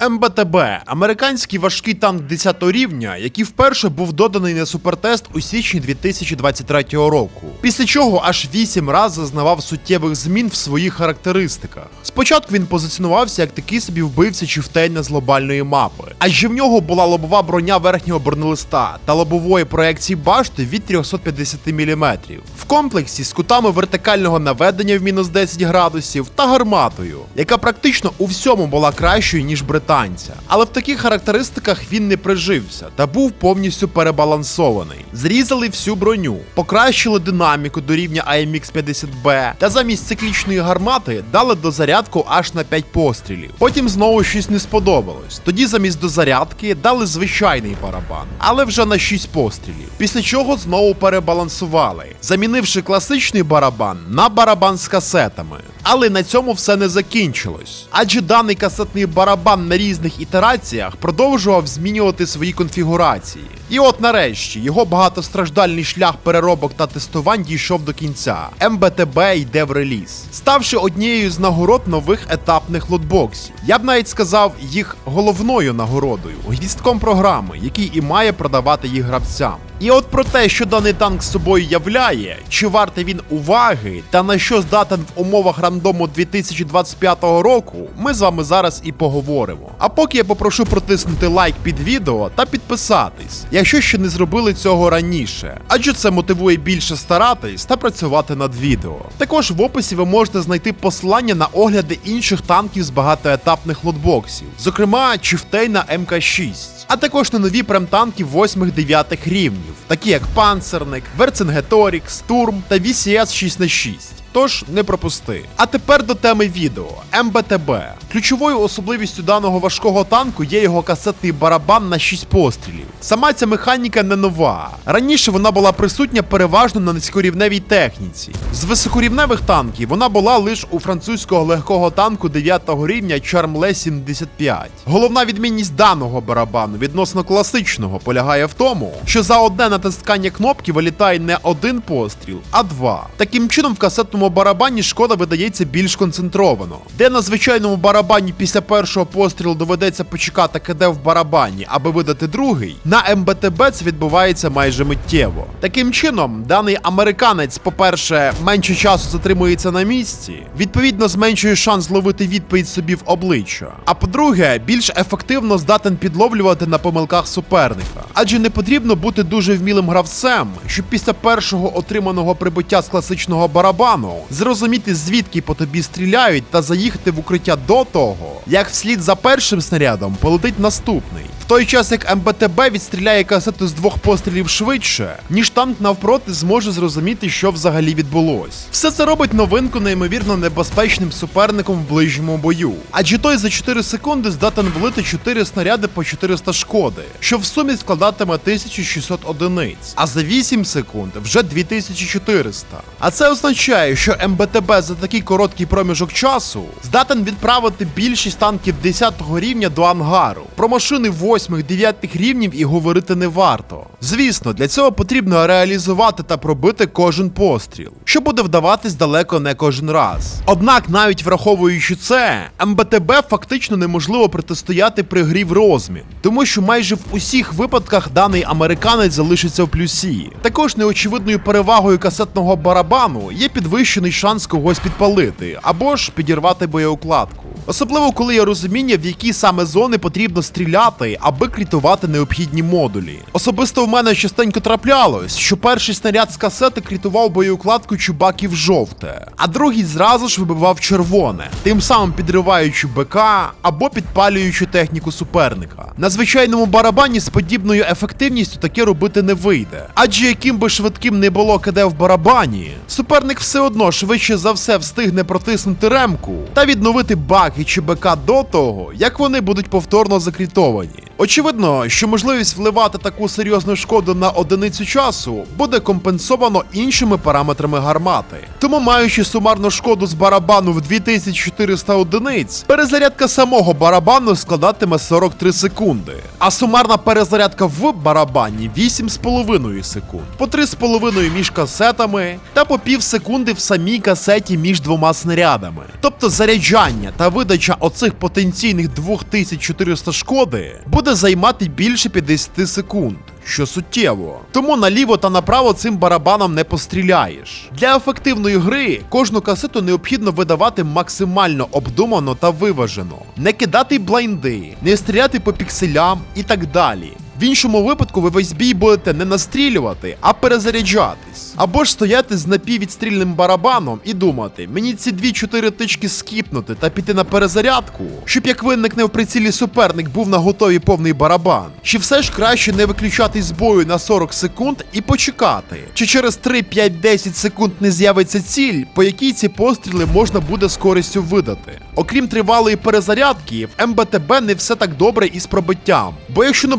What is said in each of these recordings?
МБТБ американський важкий танк 10 рівня, який вперше був доданий на супертест у січні 2023 року. Після чого аж 8 разів зазнавав суттєвих змін в своїх характеристиках. Спочатку він позиціонувався як такий собі вбивця чифтейна з глобальної мапи, адже в нього була лобова броня верхнього бронелиста та лобової проекції башти від 350 мм. В комплексі з кутами вертикального наведення в мінус 10 градусів та гарматою, яка практично у всьому була кращою, ніж британця. Але в таких характеристиках він не прижився та був повністю перебалансований. Зрізали всю броню, покращили динаміку до рівня AMX 50B та замість циклічної гармати дали дозарядку аж на 5 пострілів. Потім знову щось не сподобалось. Тоді замість дозарядки дали звичайний барабан, але вже на 6 пострілів. Після чого знову перебалансували, замінивши класичний барабан на барабан з касетами. Але на цьому все не закінчилось. Адже даний касетний барабан на різних ітераціях продовжував змінювати свої конфігурації. І от нарешті його багатостраждальний шлях переробок та тестувань дійшов до кінця. МБТБ йде в реліз, ставши однією з нагород нових етапних лотбоксів. Я б навіть сказав їх головною нагородою, гвістком програми, який і має продавати їх гравцям. І от про те, що даний танк з собою являє, чи вартий він уваги, та на що здатен в умовах рандому 2025 року, ми з вами зараз і поговоримо. А поки я попрошу протиснути лайк під відео та підписатись, якщо ще не зробили цього раніше, адже це мотивує більше старатись та працювати над відео. Також в описі ви можете знайти посилання на огляди інших танків з багатоетапних лотбоксів, зокрема Чифтейна МК6 а також на нові премтанки 8-9 рівнів, такі як Панцерник, Верцингеторікс, Турм та VCS 6 на 6 Тож не пропусти. А тепер до теми відео МБТБ. Ключовою особливістю даного важкого танку є його касетний барабан на 6 пострілів. Сама ця механіка не нова. Раніше вона була присутня переважно на низькорівневій техніці. З високорівневих танків вона була лише у французького легкого танку 9 рівня Charmle 75. Головна відмінність даного барабану відносно класичного полягає в тому, що за одне натискання кнопки вилітає не один постріл, а два. Таким чином, в касетному барабані шкода видається більш концентровано. Де на звичайному барабані після першого пострілу доведеться почекати КД в барабані, аби видати другий, на МБТБ це відбувається майже миттєво. Таким чином, даний американець, по-перше, менше часу затримується на місці, відповідно, зменшує шанс зловити відповідь собі в обличчя. А по-друге, більш ефективно здатен підловлювати на помилках суперника. Адже не потрібно бути дуже вмілим гравцем, щоб після першого отриманого прибуття з класичного барабану зрозуміти, звідки по тобі стріляють, та заїхати в укриття до того, як вслід за першим снарядом полетить наступний. В той час як МБТБ відстріляє касету з двох пострілів швидше, ніж танк навпроти зможе зрозуміти, що взагалі відбулось. Все це робить новинку неймовірно небезпечним суперником в ближньому бою. Адже той за 4 секунди здатен влити 4 снаряди по 400 шкоди, що в сумі складатиме 1600 одиниць, а за 8 секунд вже 2400. А це означає, що МБТБ за такий короткий проміжок часу здатен відправити більшість танків 10 рівня до ангару. Про машини 8-9 рівнів і говорити не варто. Звісно, для цього потрібно реалізувати та пробити кожен постріл, що буде вдаватись далеко не кожен раз. Однак, навіть враховуючи це, МБТБ фактично неможливо протистояти при грі в розмін, тому що майже в усіх випадках даний американець залишиться в плюсі. Також неочевидною перевагою касетного барабану є підвищений шанс когось підпалити або ж підірвати боєукладку. Особливо коли є розуміння, в які саме зони потрібно стріляти, аби крітувати необхідні модулі. Особисто в мене частенько траплялось, що перший снаряд з касети крітував боєукладку чубаків жовте, а другий зразу ж вибивав червоне, тим самим підриваючи БК або підпалюючи техніку суперника. На звичайному барабані з подібною ефективністю таке робити не вийде. Адже яким би швидким не було КД в барабані, суперник все одно швидше за все встигне протиснути ремку та відновити баг і ЧБК до того, як вони будуть повторно закрітовані. Очевидно, що можливість вливати таку серйозну шкоду на одиницю часу буде компенсовано іншими параметрами гармати. Тому, маючи сумарну шкоду з барабану в 2400 одиниць, перезарядка самого барабану складатиме 43 секунди. А сумарна перезарядка в барабані 8,5 секунд, по 3,5 між касетами та по пів секунди в самій касеті між двома снарядами. Тобто заряджання та видача оцих потенційних 2400 шкоди буде займати більше 50 секунд. Що суттєво. Тому наліво та направо цим барабаном не постріляєш. Для ефективної гри кожну касету необхідно видавати максимально обдумано та виважено, не кидати блайнди, не стріляти по пікселям і так далі. В іншому випадку ви весь бій будете не настрілювати, а перезаряджатись. Або ж стояти з напіввідстрільним барабаном і думати, мені ці 2-4 тички скіпнути та піти на перезарядку, щоб як виникне в прицілі суперник був на готові повний барабан. Чи все ж краще не виключати з бою на 40 секунд і почекати? Чи через 3, 5, 10 секунд не з'явиться ціль, по якій ці постріли можна буде з користю видати? Окрім тривалої перезарядки, в МБТБ не все так добре із пробиттям. Бо якщо на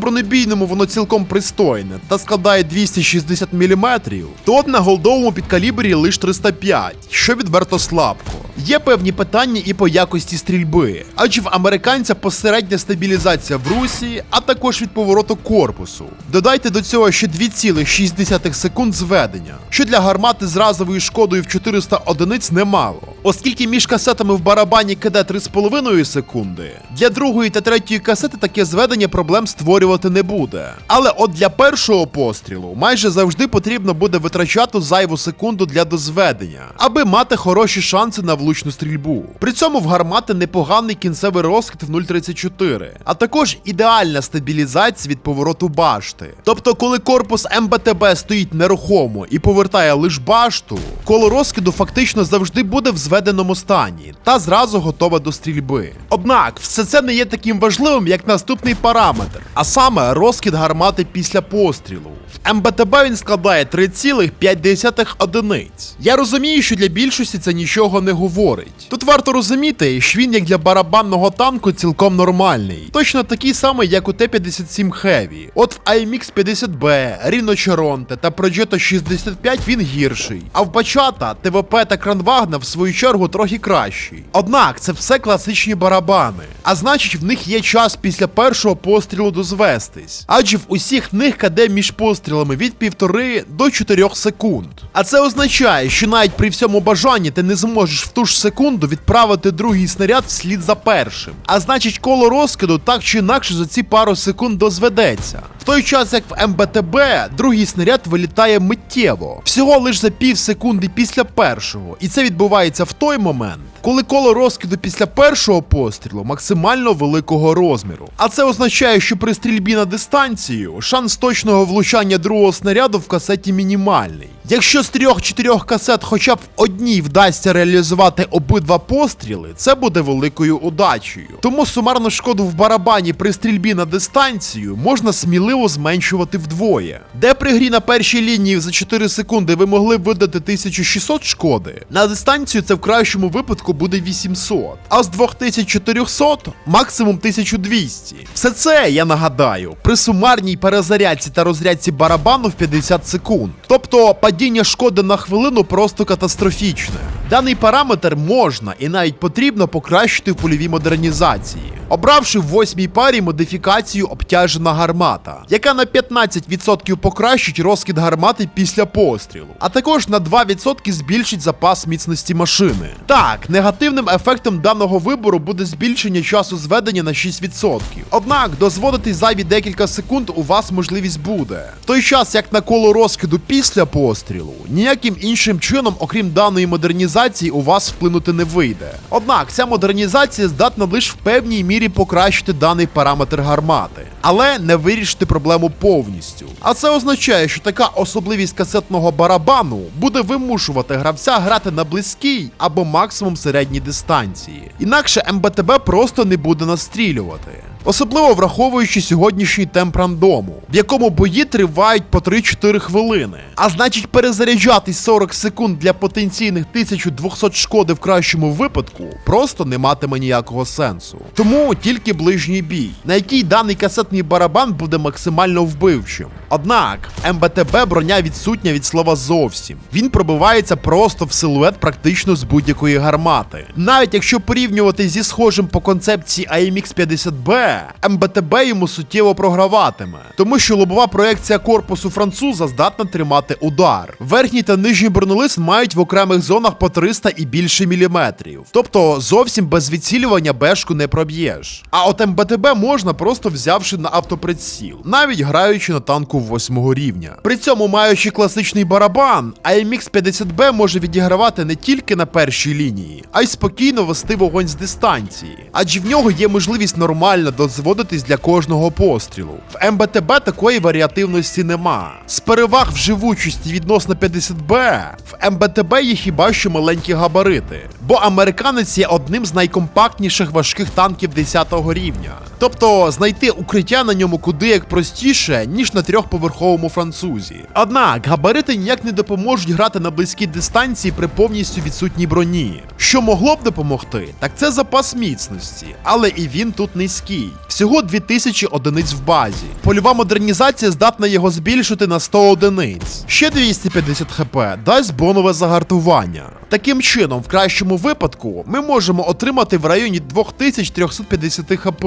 бронебійному воно цілком пристойне та складає 260 мм, то от на голдовому підкалібрі лише 305, що відверто слабко. Є певні питання і по якості стрільби, адже в американця посередня стабілізація в русі, а також від повороту корпусу. Додайте до цього ще 2,6 секунд зведення, що для гармати з шкодою в 400 одиниць немало. Оскільки між касетами в барабані киде 3,5 секунди, для другої та третьої касети таке зведення проблем створювати не буде. Але от для першого пострілу майже завжди потрібно буде витрачати зайву секунду для дозведення, аби мати хороші шанси на влучну стрільбу. При цьому в гармати непоганий кінцевий розхід в 0,34, а також ідеальна стабілізація від повороту башти. Тобто, коли корпус МБТБ стоїть нерухомо і повертає лише башту, коло розкиду фактично завжди буде в зведеному стані та зразу готове до стрільби. Однак, все це не є таким важливим, як наступний параметр, а саме розкид гармати після пострілу. В МБТБ він складає 3,5 одиниць. Я розумію, що для більшості це нічого не говорить. Тут варто розуміти, що він як для барабанного танку цілком нормальний, точно такий самий, як у Т-57 Heavy. От в AMX 50B, Rhino Cheronte та Progetto 65 він гірший, а в Бачата, ТВП та Кранвагна в свою чергу трохи кращий. Однак це все класичні барабани, а значить в них є час після першого пострілу дозвестись, адже в усіх них каде між пострілами від півтори до 4 секунд. А це означає, що навіть при всьому бажанні ти не зможеш в ту ж секунду відправити другий снаряд вслід за першим. А значить, коло розкиду так чи інакше за ці пару секунд дозведеться. В той час, як в МБТБ, другий снаряд вилітає миттєво, всього лише за пів секунди після першого, і це відбувається той момент. Коли коло розкиду після першого пострілу максимально великого розміру. А це означає, що при стрільбі на дистанцію шанс точного влучання другого снаряду в касеті мінімальний. Якщо з трьох-чотирьох касет хоча б в одній вдасться реалізувати обидва постріли, це буде великою удачею. Тому сумарну шкоду в барабані при стрільбі на дистанцію можна сміливо зменшувати вдвоє. Де при грі на першій лінії за 4 секунди ви могли б видати 1600 шкоди, на дистанцію це в кращому випадку буде 800, а з 2400 максимум 1200. Все це, я нагадаю, при сумарній перезарядці та розрядці барабану в 50 секунд. Тобто падіння шкоди на хвилину просто катастрофічне. Даний параметр можна і навіть потрібно покращити в польовій модернізації, обравши в восьмій парі модифікацію обтяжена гармата, яка на 15% покращить розкид гармати після пострілу, а також на 2% збільшить запас міцності машини. Так, негативним ефектом даного вибору буде збільшення часу зведення на 6%. Однак дозволити зайві декілька секунд у вас можливість буде. В той час, як на коло розкиду після пострілу, ніяким іншим чином, окрім даної модернізації, у вас вплинути не вийде. Однак ця модернізація здатна лише в певній мірі покращити даний параметр гармати, але не вирішити проблему повністю. А це означає, що така особливість касетного барабану буде вимушувати гравця грати на близькій або максимум середній дистанції. Інакше МБТБ просто не буде настрілювати. Особливо враховуючи сьогоднішній темп рандому, в якому бої тривають по 3-4 хвилини. А значить, перезаряджатись 40 секунд для потенційних 1200 шкоди в кращому випадку просто не матиме ніякого сенсу. Тому тільки ближній бій, на який даний касетний барабан буде максимально вбивчим. Однак в МБТБ броня відсутня від слова зовсім. Він пробивається просто в силует практично з будь-якої гармати. Навіть якщо порівнювати зі схожим по концепції AMX 50B, МБТБ йому суттєво програватиме, тому що лобова проекція корпусу француза здатна тримати удар. Верхній та нижній бронелист мають в окремих зонах по 300 і більше міліметрів. Тобто зовсім без відцілювання бешку не проб'єш. А от МБТБ можна просто взявши на автоприціл, навіть граючи на танку 8 рівня. При цьому маючи класичний барабан, AMX 50B може відігравати не тільки на першій лінії, а й спокійно вести вогонь з дистанції. Адже в нього є можливість нормально дозводитись для кожного пострілу. В МБТБ такої варіативності нема. З переваг в живучості відносно 50Б в МБТБ є хіба що маленькі габарити. Бо американець є одним з найкомпактніших важких танків 10-го рівня. Тобто знайти укриття на ньому куди як простіше, ніж на трьохповерховому французі. Однак габарити ніяк не допоможуть грати на близькій дистанції при повністю відсутній броні. Що могло б допомогти, так це запас міцності, але і він тут низький. Всього 2000 одиниць в базі. Польова модернізація здатна його збільшити на 100 одиниць. Ще 250 хп дасть бонове загартування. Таким чином, в кращому випадку, ми можемо отримати в районі 2350 хп,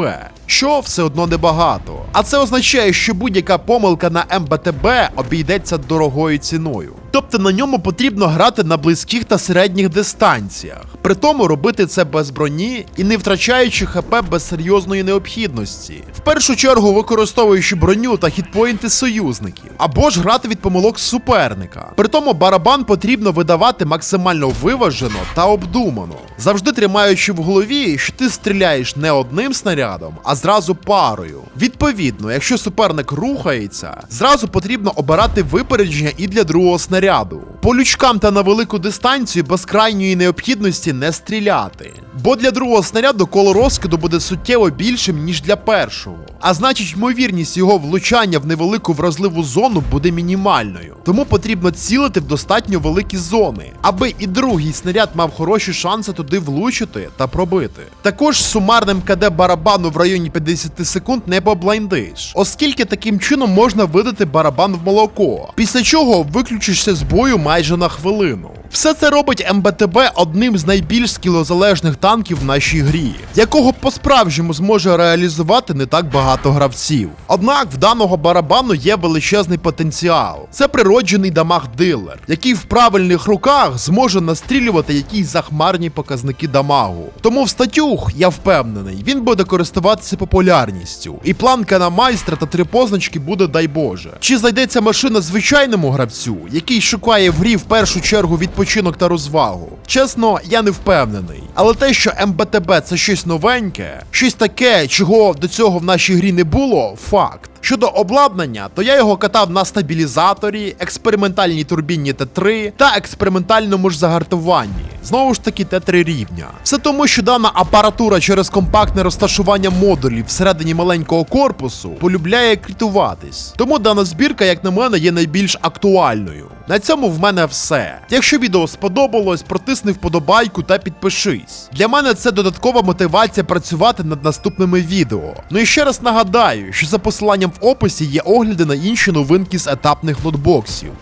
що все одно небагато. А це означає, що будь-яка помилка на МБТБ обійдеться дорогою ціною. Тобто на ньому потрібно грати на близьких та середніх дистанціях, при тому робити це без броні і не втрачаючи ХП без серйозної необхідності. В першу чергу використовуючи броню та хітпоінти союзників, або ж грати від помилок суперника. При тому барабан потрібно видавати максимально виважено та обдумано, завжди тримаючи в голові, що ти стріляєш не одним снарядом, а зразу парою. Відповідно, якщо суперник рухається, зразу потрібно обирати випередження і для другого снаряду. По лючкам та на велику дистанцію без крайньої необхідності не стріляти. Бо для другого снаряду коло розкиду буде суттєво більшим, ніж для першого. А значить, ймовірність його влучання в невелику вразливу зону буде мінімальною. Тому потрібно цілити в достатньо великі зони, аби і другий снаряд мав хороші шанси туди влучити та пробити. Також сумарним КД барабану в районі 50 секунд не поблайндиш, оскільки таким чином можна видати барабан в молоко, після чого виключишся з бою майже на хвилину. Все це робить МБТБ одним з найбільш скілозалежних танків в нашій грі, якого по-справжньому зможе реалізувати не так багато гравців. Однак в даного барабану є величезний потенціал. Це природжений дамаг дилер, який в правильних руках зможе настрілювати якісь захмарні показники дамагу. Тому в статюх, я впевнений, він буде користуватися популярністю. І планка на майстра та три позначки буде дай Боже. Чи знайдеться машина звичайному гравцю, який шукає в грі в першу чергу відпочинок та розвагу? Чесно, я не впевнений. Але те, що МБТБ це щось новеньке, щось таке, чого до цього в нашій грі не було, факт. Щодо обладнання, то я його катав на стабілізаторі, експериментальній турбіні Т3 та експериментальному ж загартуванні. Знову ж таки, Т3 рівня. Все тому, що дана апаратура через компактне розташування модулів всередині маленького корпусу полюбляє критуватись. Тому дана збірка, як на мене, є найбільш актуальною. На цьому в мене все. Якщо відео сподобалось, протисни вподобайку та підпишись. Для мене це додаткова мотивація працювати над наступними відео. Ну і ще раз нагадаю, що за посиланням в описі є огляди на інші новинки з етапних лотбоксів.